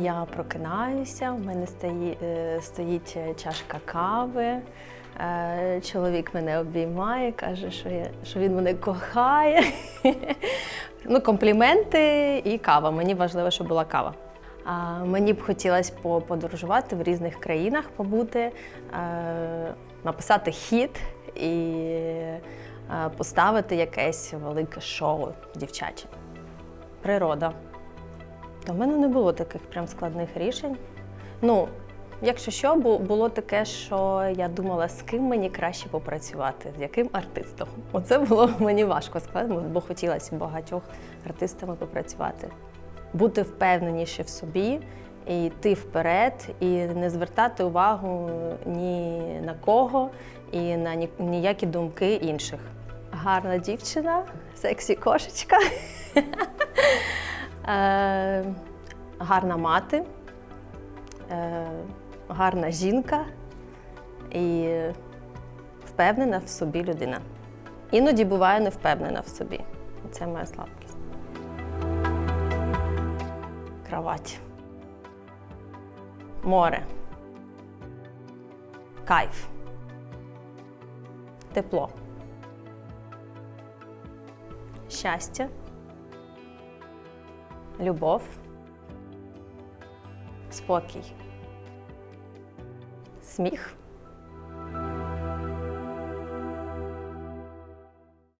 Я прокинаюся, в мене стої, е, стоїть чашка кави. Е, Чоловік мене обіймає, каже, що, я, що він мене кохає. ну, компліменти і кава. Мені важливо, щоб була кава. А, мені б хотілося по- подорожувати в різних країнах, побути, е, написати хіт і е, поставити якесь велике шоу дівчаче. Природа. Та в мене не було таких прям складних рішень. Ну, якщо що, бу- було таке, що я думала, з ким мені краще попрацювати, з яким артистом. Оце було мені важко сказати, бо хотілося багатьох артистами попрацювати. Бути впевненіше в собі, і йти вперед, і не звертати увагу ні на кого, і на ніякі думки інших. Гарна дівчина, сексі кошечка. Е, гарна мати, е, гарна жінка і впевнена в собі людина. Іноді буває не впевнена в собі. Це моя слабкість. Кровать. Море. Кайф. Тепло. Щастя любов, спокій, сміх,